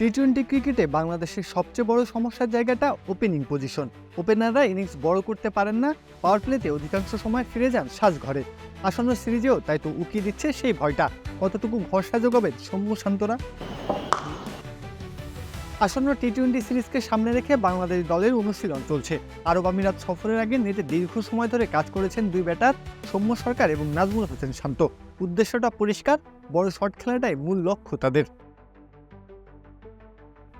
T twenty ক্রিকেটে বাংলাদেশের সবচেয়ে বড় সমস্যার জায়গাটা ওপেনিং পজিশন ওপেনাররা ইনিংস বড় করতে পারেন না পাওয়ার প্লেতে অধিকাংশ সময় ফিরে যান সাজঘরে আসন্ন সিরিজেও তাই তো উকিয়ে দিচ্ছে সেই ভয়টা। কতটুকু ভরসা যোগাবেন সৌম্য শান্তরা? আসন্ন টি টোয়েন্টি সিরিজকে সামনে রেখে বাংলাদেশ দলের অনুশীলন চলছে। আরব আমিরাত সফরের আগে নেটে দীর্ঘ সময় ধরে কাজ করেছেন দুই ব্যাটার, সৌম্য সরকার এবং নাজমুল হোসেন শান্ত। উদ্দেশ্যটা পরিষ্কার, বড় শট খেলাটাই মূল লক্ষ্য তাদের।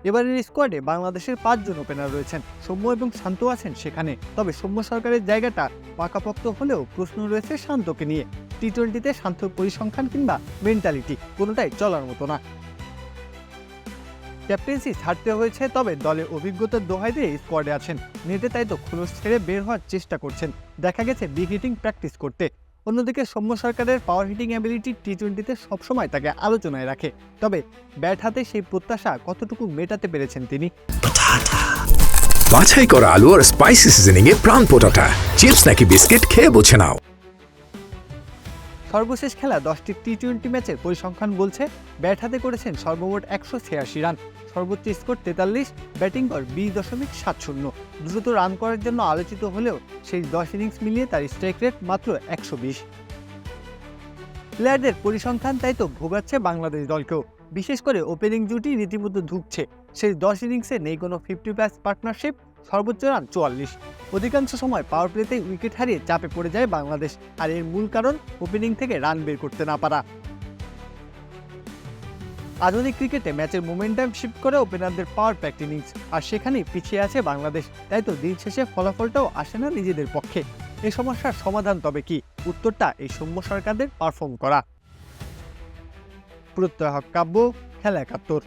এবারের স্কোয়াডে বাংলাদেশের পাঁচজন ওপেনার রয়েছেন। সৌম্য এবং শান্ত আছেন সেখানে। তবে সৌম্য সরকারের জায়গাটা পাকাপোক্ত হলেও প্রশ্ন রয়েছে শান্তকে নিয়ে। টি টোয়েন্টিতে শান্তর পরিসংখ্যান কিংবা মেন্টালিটি কোনোটাই চলার মতো না। ক্যাপ্টেন্সি ছাড়তে হয়েছে, তবে দলে অভিজ্ঞতার দোহাই দিয়ে স্কোয়াডে আছেন। নেটে তাই তো খোলস ছেড়ে বের হওয়ার চেষ্টা করছেন। দেখা গেছে বিগ হিটিং প্র্যাকটিস করতে। অন্যদিকে সৌম্য সরকারের পাওয়ার হিটিং অ্যাবিলিটি টি টোয়েন্টিতে সবসময় তাকে আলোচনায় রাখে। তবে ব্যাট হাতে সেই প্রত্যাশা কতটুকু মেটাতে পেরেছেন তিনি? বাছাই করা আলু আর স্পাইসি সিজনিং এ প্রাণ পোটাটা। চিপস নাকি বিস্কিট খেয়ে বোঝে নাও। সর্বশেষ খেলা দশটি টি টোয়েন্টি ম্যাচের পরিসংখ্যান বলছে, ব্যাট হাতে করেছেন সর্বমোট একশো ছিয়াশি রান। সর্বোচ্চ স্কোর তেতাল্লিশ, ব্যাটিং কর বিশ দশমিক সাত শূন্য। দ্রুত রান করার জন্য আলোচিত হলেও সেই দশ ইনিংস মিলিয়ে তার স্ট্রাইক রেট মাত্র একশো বিশ। প্লেয়ারদের পরিসংখ্যান তাই তো ভোগাচ্ছে বাংলাদেশ দলকেও। বিশেষ করে ওপেনিং জুটি রীতিমতো ধুকছে। সেই দশ ইনিংসে নেই কোনো ফিফটি প্লাস পার্টনারশিপ সর্বোচ্চ রান চুয়াল্লিশ। অধিকাংশ সময় পাওয়ার প্লেতেই উইকেট হারিয়ে চাপে পড়ে যায় বাংলাদেশ, আর এর মূল কারণ ওপেনিং থেকে রান বের করতে না পারা। আধুনিক ক্রিকেটে ম্যাচের মোমেন্টাম শিফট করে ওপেনারদের পাওয়ার প্যাক্ট ইনিংস আর সেখানেই পিছিয়ে আছে বাংলাদেশ। তাই তো দিন শেষে ফলাফলটাও আসে না নিজেদের পক্ষে। এ সমস্যার সমাধান তবে কি? উত্তরটা এই সৌম্য সরকারদের পারফর্ম করা। প্রত্যয় হক কাব্য, খেলা একাত্তর।